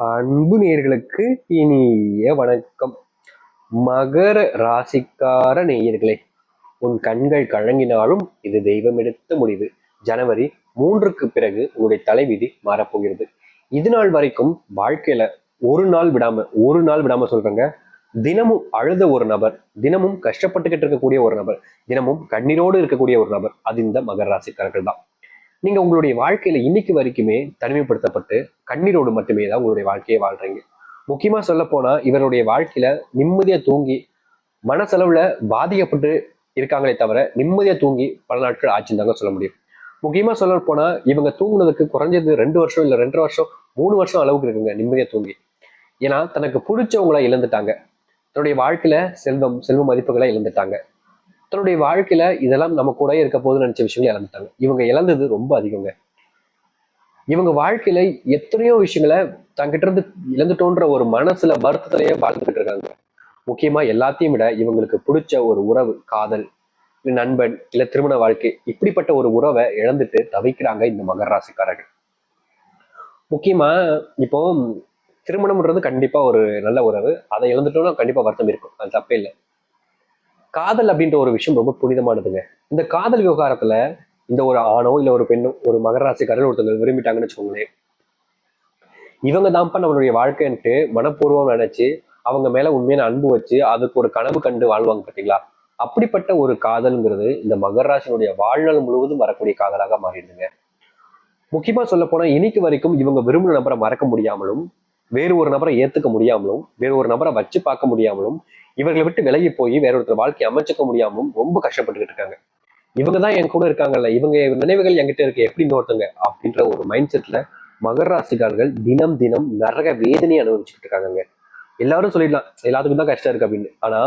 அன்பு நேயர்களுக்கு இனிய வணக்கம். மகர ராசிக்கார நேயர்களே உன் கண்கள் கழங்கினாலும் இது தெய்வம் எடுத்த முடிவு. ஜனவரி மூன்றுக்கு பிறகு உங்களுடைய தலைவிதி மாறப்போகிறது. இது நாள் வரைக்கும் வாழ்க்கையில ஒரு நாள் விடாம ஒரு நாள் விடாம சொல்றேங்க. தினமும் அழுத ஒரு நபர் தினமும் கஷ்டப்பட்டுக்கிட்டு இருக்கக்கூடிய ஒரு நபர் தினமும் கண்ணீரோடு இருக்கக்கூடிய ஒரு நபர் அது இந்த மகர ராசிக்காரர்கள் தான். நீங்க உங்களுடைய வாழ்க்கையில இன்னைக்கு வரைக்குமே தனிமைப்படுத்தப்பட்டு கண்ணீரோடு மட்டுமே தான் உங்களுடைய வாழ்க்கையை வாழ்றீங்க. முக்கியமா சொல்ல போனா இவருடைய வாழ்க்கையில நிம்மதியா தூங்கி மனசளவுல பாதிக்கப்பட்டு இருக்காங்களே தவிர நிம்மதியா தூங்கி பல நாட்கள் ஆச்சுன்னு தாங்க சொல்ல முடியும். முக்கியமா சொல்ல போனா இவங்க தூங்குனதுக்கு குறைஞ்சது ரெண்டு வருஷம் இல்ல ரெண்டரை வருஷம் மூணு வருஷம் அளவுக்கு இருக்குங்க நிம்மதியா தூங்கி. ஏன்னா தனக்கு பிடிச்சவங்கள இழந்துட்டாங்க. தன்னுடைய வாழ்க்கையில செல்வம் செல்வ மதிப்புகளை இழந்துட்டாங்க. தன்னுடைய வாழ்க்கையில இதெல்லாம் நம்ம கூட இருக்க போதுன்னு நினைச்ச விஷயங்களை இழந்துட்டாங்க. இவங்க இழந்தது ரொம்ப அதிகங்க. இவங்க வாழ்க்கையில எத்தனையோ விஷயங்களை தங்கிட்ட இருந்து இழந்துட்டோன்ற ஒரு மனசுல வருத்தத்திலேயே வாழ்ந்துகிட்டு இருக்காங்க. முக்கியமா எல்லாத்தையும் விட இவங்களுக்கு பிடிச்ச ஒரு உறவு காதல் நண்பன் இல்ல திருமண வாழ்க்கை இப்படிப்பட்ட ஒரு உறவை இழந்துட்டு தவிக்கிறாங்க இந்த மகர ராசிக்காரர்கள். முக்கியமா இப்போ திருமணம்ன்றது கண்டிப்பா ஒரு நல்ல உறவு. அதை இழந்துட்டோம்னா கண்டிப்பா வருத்தம் இருக்கும். அது தப்பே இல்லை. காதல் அப்படின்ற ஒரு விஷயம் ரொம்ப புனிதமானதுங்க. இந்த காதல் விவகாரத்துல இந்த ஒரு ஆணோ இல்ல ஒரு பெண்ணோ ஒரு மகர கடல் ஒருத்தவங்க விரும்பிட்டாங்கன்னு வச்சுக்கோங்களேன். இவங்க தான்ப்பா நம்மளுடைய வாழ்க்கைன்ட்டு மனப்பூர்வம் நினைச்சு அவங்க மேல உண்மையான அன்பு வச்சு அதுக்கு ஒரு கனவு கண்டு வாழ்வாங்க பார்த்தீங்களா அப்படிப்பட்ட ஒரு காதல்ங்கிறது இந்த மகராசினுடைய வாழ்நாள் முழுவதும் வரக்கூடிய காதலாக மாறிடுதுங்க. முக்கியமா சொல்ல போனா இன்னைக்கு வரைக்கும் இவங்க விரும்பின நபரை மறக்க முடியாமலும் வேறு ஒரு நபரை ஏத்துக்க முடியாமலும் வேறு ஒரு நபரை வச்சு பார்க்க முடியாமலும் இவர்களை விட்டு விலகி போய் வேற ஒருத்தர் வாழ்க்கையை அமைச்சுக்க முடியாமும் ரொம்ப கஷ்டப்பட்டுக்கிட்டு இருக்காங்க. இவங்க தான் என் கூட இருக்காங்கல்ல இவங்க நினைவுகள் என்கிட்ட இருக்கு எப்படி இன்னொருத்தங்க அப்படின்ற ஒரு மைண்ட் செட்ல மகர ராசிக்காரர்கள் தினம் தினம் நரக வேதனையை அனுபவிச்சுக்கிட்டு இருக்காங்க எல்லாரும் சொல்லிடலாம் எல்லாத்துக்கும் தான் கஷ்டம் இருக்கு அப்படின்னு. ஆனா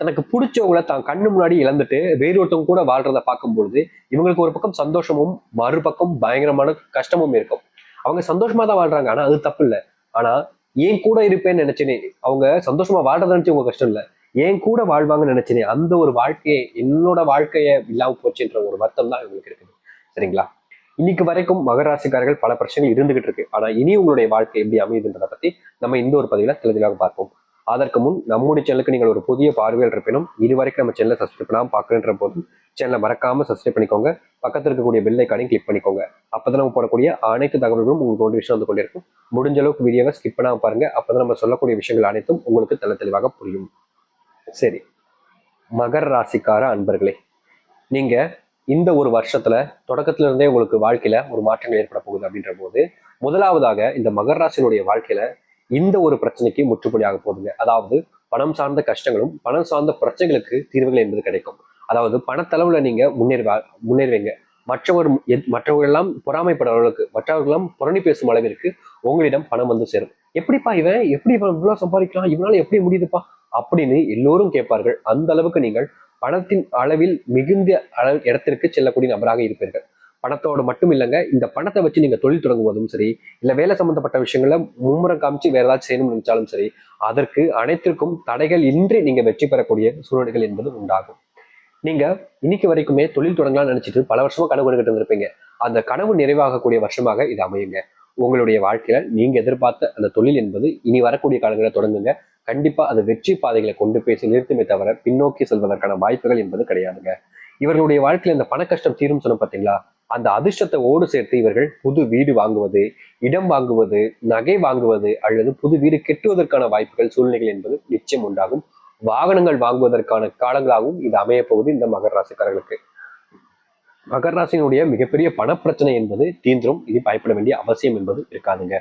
தனக்கு பிடிச்சவங்கள தான் கண்ணு முன்னாடி இழந்துட்டு வேறு ஒருத்தவங்க கூட வாழ்றத பார்க்கும்பொழுது இவங்களுக்கு ஒரு பக்கம் சந்தோஷமும் மறுபக்கம் பயங்கரமான கஷ்டமும் இருக்கும். அவங்க சந்தோஷமா தான் வாழ்றாங்க ஆனா அது தப்பு இல்லை. ஆனா ஏன் கூட இருப்பேன்னு நினைச்சேனே. அவங்க சந்தோஷமா வாழ்றத நினைச்சு உங்க கஷ்டம் இல்லை. ஏன் கூட வாழ்வாங்கன்னு நினைச்சேனே. அந்த ஒரு வாழ்க்கையை என்னோட வாழ்க்கைய இல்லாம போச்சுன்ற ஒரு வருத்தம் தான் இவங்களுக்கு இருக்குது. சரிங்களா? இன்னைக்கு வரைக்கும் மகராசிக்காரர்கள் பல பிரச்சனைகள் இருந்துகிட்டு இருக்கு. ஆனா இனி உங்களுடைய வாழ்க்கை எப்படி அமையுதுன்றதை பத்தி நம்ம இந்த ஒரு பதிவுல தெளிவாக பார்ப்போம். அதற்கு முன் நம்முடைய சேனலுக்கு நீங்கள் ஒரு புதிய பார்வையில் இருப்பினும் இது வரைக்கும் நம்ம சேனலை சப்ஸ்கிரைப் பண்ணாம பார்க்குறன்ற போதும் சேனலை மறக்காமல் சப்ஸ்கிரைப் பண்ணிக்கோங்க. பக்கத்தில் இருக்கக்கூடிய பெல் ஐக்கானையும் கிளிக் பண்ணிக்கோங்க. அப்பதான் நம்ம போடக்கூடிய அனைத்து தகவல்களும் உங்களுக்கு ஒரு விஷயம் வந்து கொண்டிருக்கும். முடிஞ்ச அளவுக்கு வீடியோவை ஸ்கிப் பண்ணாம பாருங்கள் அப்பதான் நம்ம சொல்லக்கூடிய விஷயங்கள் அனைத்தும் உங்களுக்கு தெள்ள தெளிவாக புரியும். சரி. மகர ராசிக்கார அன்பர்களே நீங்கள் இந்த ஒரு வருஷத்துல தொடக்கத்துல இருந்தே உங்களுக்கு வாழ்க்கையில ஒரு மாற்றங்கள் ஏற்பட போகுது அப்படின்ற போது முதலாவதாக இந்த மகர ராசியினுடைய வாழ்க்கையில இந்த ஒரு பிரச்சனைக்கு முற்றுப்புள்ளியாக போகுதுங்க. அதாவது பணம் சார்ந்த கஷ்டங்களும் பணம் சார்ந்த பிரச்சனைகளுக்கு தீர்வுகள் என்பது கிடைக்கும். அதாவது பணத்தளவுல நீங்க முன்னேறுவா முன்னேறுவீங்க. மற்றவர் மற்றவர்களெல்லாம் பொறாமைப்பட அளவுக்கு மற்றவர்களெல்லாம் புரணி பேசும் அளவிற்கு உங்களிடம் பணம் வந்து சேரும். எப்படிப்பா இவன்? எப்படி இவன் இவ்வளவு சம்பாதிக்கலாம்? இவனால எப்படி முடியுதுப்பா? அப்படின்னு எல்லோரும் கேட்பார்கள். அந்த அளவுக்கு நீங்கள் பணத்தின் அளவில் மிகுந்த அளவு இடத்திற்கு செல்லக்கூடிய நபராக இருப்பீர்கள். பணத்தோடு மட்டும் இல்லைங்க இந்த பணத்தை வச்சு நீங்க தொழில் தொடங்குவதும் சரி இல்லை வேலை சம்மந்தப்பட்ட விஷயங்களை மும்முரம் காமிச்சு வேறு ஏதாச்சும் செய்யணும்னு நினைச்சாலும் சரி அதற்கு அனைத்திற்கும் தடைகள் இன்றி நீங்க வெற்றி பெறக்கூடிய சூழ்நிலைகள் என்பது உண்டாகும். நீங்க இன்னைக்கு வரைக்குமே தொழில் தொடங்கலாம்னு நினைச்சிட்டு பல வருஷமா கனவு கண்டுகிட்டு இருந்திருப்பீங்க. அந்த கனவு நிறைவாகக்கூடிய வருஷமாக இது அமையுங்க. உங்களுடைய வாழ்க்கையில நீங்க எதிர்பார்த்த அந்த தொழில் என்பது இனி வரக்கூடிய காலங்களில் தொடங்குங்க. கண்டிப்பா அது வெற்றி பாதைகளை கொண்டு பேசி நிறுத்துமே தவிர பின்னோக்கி செல்வதற்கான வாய்ப்புகள் என்பது கிடையாதுங்க. இவர்களுடைய வாழ்க்கையில இந்த பண கஷ்டம் தீரும் சொன்ன பார்த்தீங்களா அந்த அதிர்ஷ்டத்தை ஓடு சேர்த்து இவர்கள் புது வீடு வாங்குவது இடம் வாங்குவது நகை வாங்குவது அல்லது புது வீடு கெட்டுவதற்கான வாய்ப்புகள் சூழ்நிலைகள் என்பது நிச்சயம் உண்டாகும். வாகனங்கள் வாங்குவதற்கான காலங்களாகவும் இது அமைய இந்த மகர ராசிக்காரர்களுக்கு. மகர ராசியினுடைய மிகப்பெரிய பணப்பிரச்சனை என்பது தீந்திரும். இது பயப்பட வேண்டிய அவசியம் என்பது இருக்காதுங்க.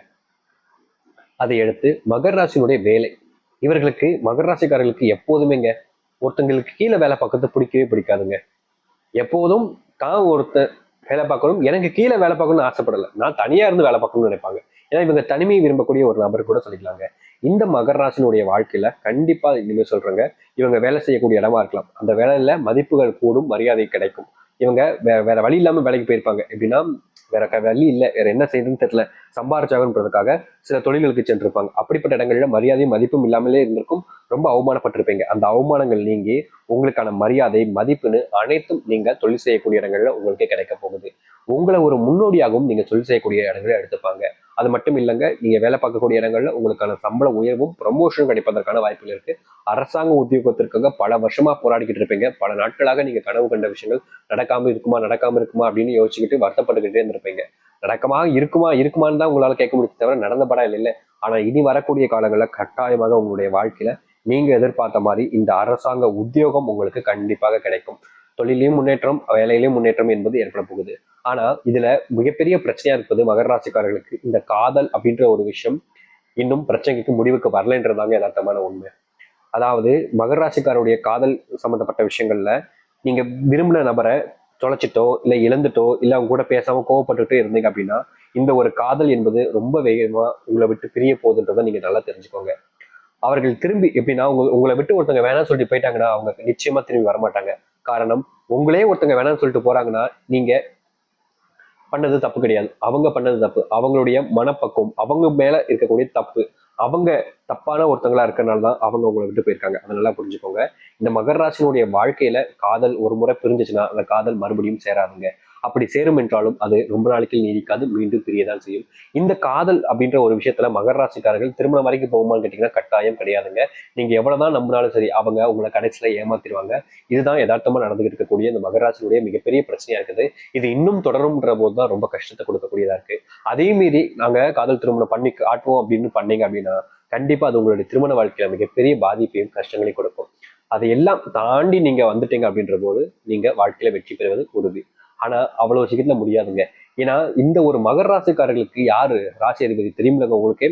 அதை அடுத்து மகர ராசியினுடைய வேலை. இவர்களுக்கு மகர ராசிக்காரர்களுக்கு எப்போதுமேங்க ஒருத்தங்களுக்கு கீழே வேலை பக்கத்து பிடிக்கவே பிடிக்காதுங்க. எப்போதும் தான் ஒருத்தர் வேலை பார்க்கணும். எனக்கு கீழே வேலை பார்க்கணும்னு ஆசைப்படலை. நான் தனியா இருந்து வேலை பார்க்கணும்னு நினைப்பாங்க. ஏன்னா இவங்க தனிமையை விரும்பக்கூடிய ஒரு நபர் கூட சொல்லிக்கலாங்க. இந்த மகராசினுடைய வாழ்க்கையில கண்டிப்பா இனிமேல் சொல்கிறேங்க இவங்க வேலை செய்யக்கூடிய இடமா இருக்கலாம். அந்த வேலையில மதிப்புகள் கூடும் மரியாதை கிடைக்கும். இவங்க வேற வேற வழி இல்லாம வேலைக்கு போயிருப்பாங்க. எப்படின்னா வேற க- வழி இல்லை. வேற என்ன செய்யுதுன்னு தெரியல. சம்பாரிச்சாகன்றதுக்காக சில தொழில்களுக்கு சென்றிருப்பாங்க. அப்படிப்பட்ட இடங்கள்ல மரியாதையும் மதிப்பும் இல்லாமலே இருந்திருக்கும். ரொம்ப அவமானப்பட்டிருப்பீங்க. அந்த அவமானங்கள் நீங்கி உங்களுக்கான மரியாதை மதிப்புன்னு அனைத்தும் நீங்க தொழில் செய்யக்கூடிய இடங்கள்ல உங்களுக்கு கிடைக்க போகுது. உங்களை ஒரு முன்னோடியாகவும் நீங்க தொழில் செய்யக்கூடிய இடங்களை எடுத்துப்பாங்க. அது மட்டும் இல்லைங்க நீங்க வேலை பார்க்கக்கூடிய இடங்கள்ல உங்களுக்கான சம்பள உயர்வும் ப்ரமோஷன் கிடைப்பதற்கான வாய்ப்புகள் இருக்கு. அரசாங்க உத்தியோகத்திற்காக பல வருஷமா போராடிக்கிட்டு இருப்பீங்க. பல நாட்களாக நீங்க கனவு கண்ட விஷயங்கள் நடக்காம இருக்குமா நடக்காம இருக்குமா அப்படின்னு யோசிச்சுக்கிட்டு வருத்தப்பட்டுக்கிட்டே இருந்திருப்பீங்க. நடக்கமா இருக்குமா இருக்குமான்னு தான் உங்களால கேட்க முடிச்சு தவிர நடந்த படம் இல்லை. ஆனா இனி வரக்கூடிய காலங்களில் கட்டாயமாக உங்களுடைய வாழ்க்கையில நீங்க எதிர்பார்த்த மாதிரி இந்த அரசாங்க உத்தியோகம் உங்களுக்கு கண்டிப்பாக கிடைக்கும். தொழிலையும் முன்னேற்றம் வேலையிலையும் முன்னேற்றம் என்பது ஏற்பட போகுது ஆனா இதுல மிகப்பெரிய பிரச்சனையா இருப்பது மகர ராசிக்காரர்களுக்கு. இந்த காதல் அப்படின்ற ஒரு விஷயம் இன்னும் பிரச்சனைக்கு முடிவுக்கு வரலன்றதாங்க யதார்த்தமான உண்மை. அதாவது மகர ராசிக்காரருடைய காதல் சம்பந்தப்பட்ட விஷயங்கள்ல நீங்க விரும்பின நபரை தொலைச்சிட்டோ இல்லை இழந்துட்டோ இல்லை அவங்க கூட பேசாம கோவப்பட்டுட்டு இருந்தீங்க அப்படின்னா இந்த ஒரு காதல் என்பது ரொம்ப வேகமா உங்களை விட்டு பிரிய போகுதுன்றதை நீங்க நல்லா தெரிஞ்சுக்கோங்க. அவர்கள் திரும்பி எப்படின்னா உங்க உங்களை விட்டு ஒருத்தவங்க வேணாம்னு சொல்லிட்டு போயிட்டாங்கன்னா அவங்க நிச்சயமா திரும்பி வரமாட்டாங்க. காரணம் உங்களே ஒருத்தங்க வேணாம்னு சொல்லிட்டு போறாங்கன்னா நீங்க பண்ணது தப்பு கிடையாது. அவங்க பண்ணது தப்பு. அவங்களுடைய மனப்பக்குவம் அவங்க மேல இருக்கக்கூடிய தப்பு அவங்க தப்பான ஒருத்தங்களா இருக்கிறனால தான் அவங்க உங்களை விட்டு போயிருக்காங்க. அதை நல்லா புரிஞ்சுக்கோங்க. இந்த மகர ராசினுடைய வாழ்க்கையில காதல் ஒரு முறை பிரிஞ்சுச்சுன்னா அந்த காதல் மறுபடியும் சேராதுங்க. அப்படி சேரும் என்றாலும் அது ரொம்ப நாளைக்கு நீடிக்காது மீண்டும் பிரியதான் செய்யும். இந்த காதல் அப்படின்ற ஒரு விஷயத்துல மகர ராசிக்காரர்கள் திருமணம் வரைக்கும் போகுமான்னு கேட்டீங்கன்னா கட்டாயம் கிடையாதுங்க. நீங்க எவ்வளவுதான் நம்பினாலும் சரி அவங்க உங்களை கடைசியில ஏமாத்திடுவாங்க. இதுதான் யதார்த்தமா நடந்துகிட்டு இருக்கக்கூடிய இந்த மகர ராசியுடைய மிகப்பெரிய பிரச்சனையா இருக்குது. இது இன்னும் தொடரும்ன்ற போது தான் ரொம்ப கஷ்டத்தை கொடுக்கக்கூடியதா இருக்கு. அதே மீறி நாங்க காதல் திருமணம் பண்ணி காட்டுவோம் அப்படின்னு பண்ணீங்க அப்படின்னா கண்டிப்பா அது உங்களுடைய திருமண வாழ்க்கையில மிகப்பெரிய பாதிப்பையும் கஷ்டங்களையும் கொடுக்கும். அதையெல்லாம் தாண்டி நீங்க வந்துட்டீங்க அப்படின்ற போது நீங்க வாழ்க்கையில வெற்றி பெறுவது உறுதி. ஆனா அவ்வளவு சீக்கிரத்துல முடியாதுங்க. ஏன்னா இந்த ஒரு மகர ராசிக்காரர்களுக்கு யாரு? ராசி அதிபதி தெரியுமில்லங்க உங்களுக்கு?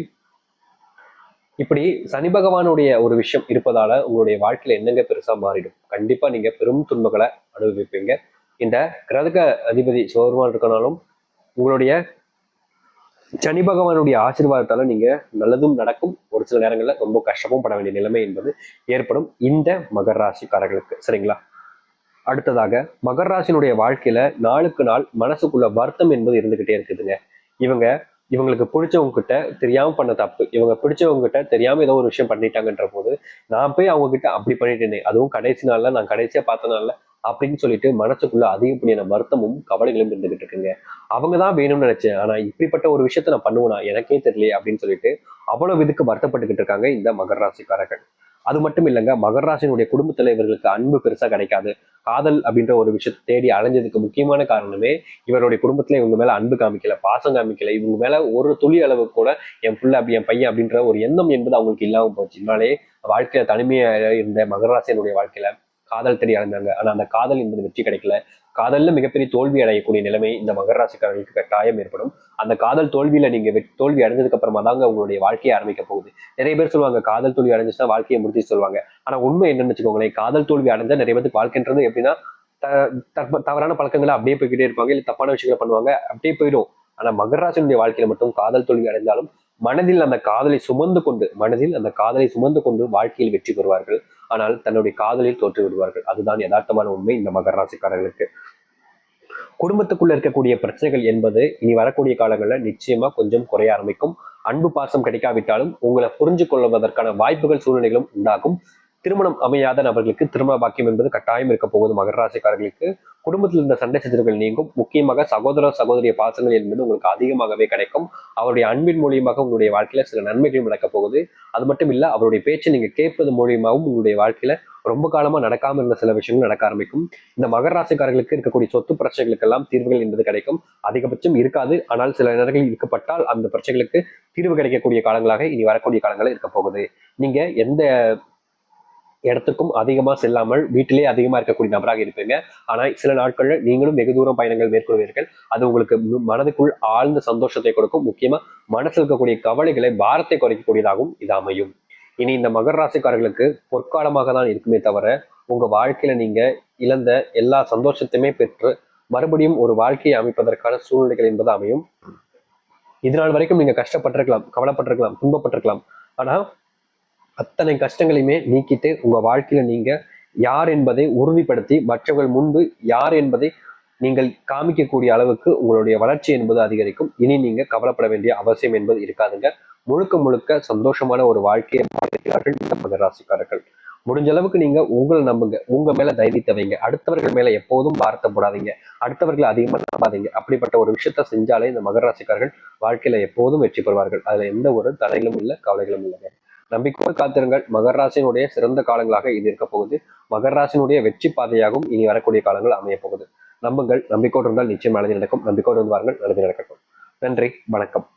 இப்படி சனி பகவானுடைய ஒரு விஷயம் இருப்பதால உங்களுடைய வாழ்க்கையில என்னங்க பெருசா மாறிடும்? கண்டிப்பா நீங்க பெரும் துன்பங்களை அனுபவிப்பீங்க. இந்த கிரதக அதிபதி சோர்வான் இருக்கனாலும் உங்களுடைய சனி பகவானுடைய ஆசீர்வாதத்தால நீங்க நல்லதும் நடக்கும். ஒரு சில நேரங்களில் ரொம்ப கஷ்டமும் பட வேண்டிய நிலைமை என்பது ஏற்படும் இந்த மகர ராசிக்காரர்களுக்கு. சரிங்களா? அடுத்ததாக மகர ராசினுடைய வாழ்க்கையில நாளுக்கு நாள் மனசுக்குள்ள வருத்தம் என்பது இருந்துகிட்டே இருக்குதுங்க. இவங்க இவங்களுக்கு பிடிச்சவங்க கிட்ட தெரியாம பண்ண தப்பு. இவங்க பிடிச்சவங்க கிட்ட தெரியாம ஏதோ ஒரு விஷயம் பண்ணிட்டாங்கன்ற போது நான் போய் அவங்க கிட்ட அப்படி பண்ணிட்டேனே அதுவும் கடைசி நாள்ல நான் கடைசியா பார்த்த நாள்ல அப்படின்னு சொல்லிட்டு மனசுக்குள்ள அதிகப்படியான வருத்தமும் கவலைகளும் இருந்துகிட்டு இருக்குங்க. அவங்க தான் வேணும்னு நினைச்சேன். ஆனா இப்படிப்பட்ட ஒரு விஷயத்த நான் பண்ணுவேனா? எனக்கே தெரியலையே அப்படின்னு சொல்லிட்டு அவ்வளவு இதுக்கு வருத்தப்பட்டுக்கிட்டு இருக்காங்க இந்த மகர ராசிக்காரர்கள். அது மட்டும் இல்லைங்க மகராசினுடைய குடும்பத்துல இவர்களுக்கு அன்பு பெருசா கிடைக்காது. காதல் அப்படின்ற ஒரு விஷயத்தை தேடி அலைஞ்சதுக்கு முக்கியமான காரணமே இவருடைய குடும்பத்துல இவங்க மேல அன்பு காமிக்கல பாசம் காமிக்கல. இவங்க மேல ஒரு துளி அளவு கூட என் பிள்ளை அப்படி என் பையன் அப்படின்ற ஒரு எண்ணம் என்பது அவங்களுக்கு இல்லாம போச்சு. இதனாலே வாழ்க்கையில தனிமையா இருந்த மகராசினுடைய வாழ்க்கையில காதல் தேடி அடைந்தாங்க ஆனா அந்த காதல் என்பது வெற்றி கிடைக்கல. காதல்ல மிகப்பெரிய தோல்வி அடையக்கூடிய நிலைமை இந்த மகர ராசிக்காரர்களுக்கு கட்டாயம் ஏற்படும். அந்த காதல் தோல்வியில நீங்க வெ- தோல்வி அடைஞ்சதுக்கு அப்புறமா தாங்க உங்களுடைய வாழ்க்கையை ஆரம்பிக்க போகுது. நிறைய பேர் சொல்லுவாங்க காதல் தோல்வி அடைஞ்சிச்சுன்னா வாழ்க்கையை முடிச்சு சொல்லுவாங்க. ஆனா உண்மை என்னன்னு வச்சுக்கோங்களேன் காதல் தோல்வி அடைஞ்சா நிறைய பேருக்கு வாழ்க்கைன்றது எப்படின்னா த- தவறான பழக்கங்களை அப்படியே போய்கிட்டே இருப்பாங்க இல்லை தப்பான விஷயங்களை பண்ணுவாங்க அப்படியே போயிடும் ஆனா மகர வாழ்க்கையில் வாழ்க்கையில மட்டும் காதல் தோல்வி அடைந்தாலும் மனதில் அந்த காதலை சுமந்து கொண்டு மனதில் அந்த காதலை சுமந்து கொண்டு வாழ்க்கையில் வெற்றி பெறுவார்கள். ஆனால் தன்னுடைய காதலில் தோற்று விடுவார்கள். அதுதான் யதார்த்தமான உண்மை இந்த மகர ராசிக்காரர்களுக்கு. குடும்பத்துக்குள்ள இருக்கக்கூடிய பிரச்சனைகள் என்பது இனி வரக்கூடிய காலங்களில் நிச்சயமா கொஞ்சம் குறைய ஆரம்பிக்கும். அன்பு பாசம் கிடைக்காவிட்டாலும் உங்களை புரிஞ்சு கொள்வதற்கான வாய்ப்புகள் சூழ்நிலைகளும் உண்டாகும். திருமணம் அமையாத நபர்களுக்கு திருமண பாக்கியம் என்பது கட்டாயம் இருக்க போகுது மகர ராசிக்காரர்களுக்கு குடும்பத்தில் இருந்த சண்டை சச்சரவுகள் நீங்கும். முக்கியமாக சகோதர சகோதரிய பாசங்கள் என்பது உங்களுக்கு அதிகமாகவே கிடைக்கும். அவருடைய அன்பின் மூலியமாக உங்களுடைய வாழ்க்கையில சில நன்மைகளும் நடக்க போகுது. அது மட்டும் இல்ல அவருடைய பேச்சை நீங்க கேட்பது மூலியமாகவும் உங்களுடைய வாழ்க்கையில ரொம்ப காலமா நடக்காம இருந்த சில விஷயங்கள் நடக்க ஆரம்பிக்கும். இந்த மகர ராசிக்காரர்களுக்கு இருக்கக்கூடிய சொத்து பிரச்சனைகளுக்கெல்லாம் தீர்வுகள் என்பது கிடைக்கும். அதிகபட்சம் இருக்காது. ஆனால் சில நேரங்களில் இருக்கப்பட்டால் அந்த பிரச்சனைகளுக்கு தீர்வு கிடைக்கக்கூடிய காலங்களாக இனி வரக்கூடிய காலங்களில் இருக்க போகுது. நீங்க எந்த இடத்துக்கும் அதிகமா செல்லாமல் வீட்டிலே அதிகமா இருக்கக்கூடிய நபராக இருப்பீங்க. ஆனா சில நாட்கள்ல நீங்களும் வெகு தூரம் பயணங்கள் மேற்கொள்வீர்கள். அது உங்களுக்கு மனதுக்குள் ஆழ்ந்த சந்தோஷத்தை கொடுக்கும். முக்கியமா மனசில் இருக்கக்கூடிய கவலைகளை பாரத்தை குறைக்கக்கூடியதாகவும் இது அமையும். இனி இந்த மகர ராசிக்காரர்களுக்கு பொற்காலமாக தான் இருக்குமே தவிர உங்க வாழ்க்கையில நீங்க இழந்த எல்லா சந்தோஷத்தையுமே பெற்று மறுபடியும் ஒரு வாழ்க்கையை அமைப்பதற்கான சூழ்நிலைகள் என்பது அமையும். இதனால் வரைக்கும் நீங்க கஷ்டப்பட்டிருக்கலாம் கவலைப்பட்டிருக்கலாம் துன்பப்பட்டிருக்கலாம். ஆனா அத்தனை கஷ்டங்களையுமே நீக்கிட்டு உங்க வாழ்க்கையில நீங்க யார் என்பதை உறுதிப்படுத்தி மற்றவர்கள் முன்பு யார் என்பதை நீங்கள் காமிக்கக்கூடிய அளவுக்கு உங்களுடைய வளர்ச்சி என்பது அதிகரிக்கும். இனி நீங்க கவலைப்பட வேண்டிய அவசியம் என்பது இருக்காதுங்க. முழுக்க முழுக்க சந்தோஷமான ஒரு வாழ்க்கையை வாழ்கிறார்கள் இந்த மகராசிக்காரர்கள் முடிஞ்ச அளவுக்கு நீங்க உங்களை நம்புங்க. உங்க மேல தைரியத்தை வைங்க அடுத்தவர்கள் மேல எப்போதும் பார்த்த போடாதீங்க அடுத்தவர்களை அதிகமா நம்பாதீங்க. அப்படிப்பட்ட ஒரு விஷயத்த செஞ்சாலே இந்த மகர ராசிக்காரர்கள் வாழ்க்கையில எப்போதும் வெற்றி பெறுவார்கள். அதுல எந்த ஒரு தடைகளும் இல்லை கவலைகளும் இல்லைங்க. நம்பிக்கையோடு காத்திருங்கள். மகர சிறந்த காலங்களாக இது இருக்க போகுது. மகர வெற்றி பாதையாகவும் இனி வரக்கூடிய காலங்கள் அமைய போகுது. நம்புங்கள். நம்பிக்கையோடு இருந்தால் நிச்சயம் நல்லது நடக்கும். நம்பிக்கையோடு வந்து வாருங்கள். நல்லது நடக்கட்டும். நன்றி. வணக்கம்.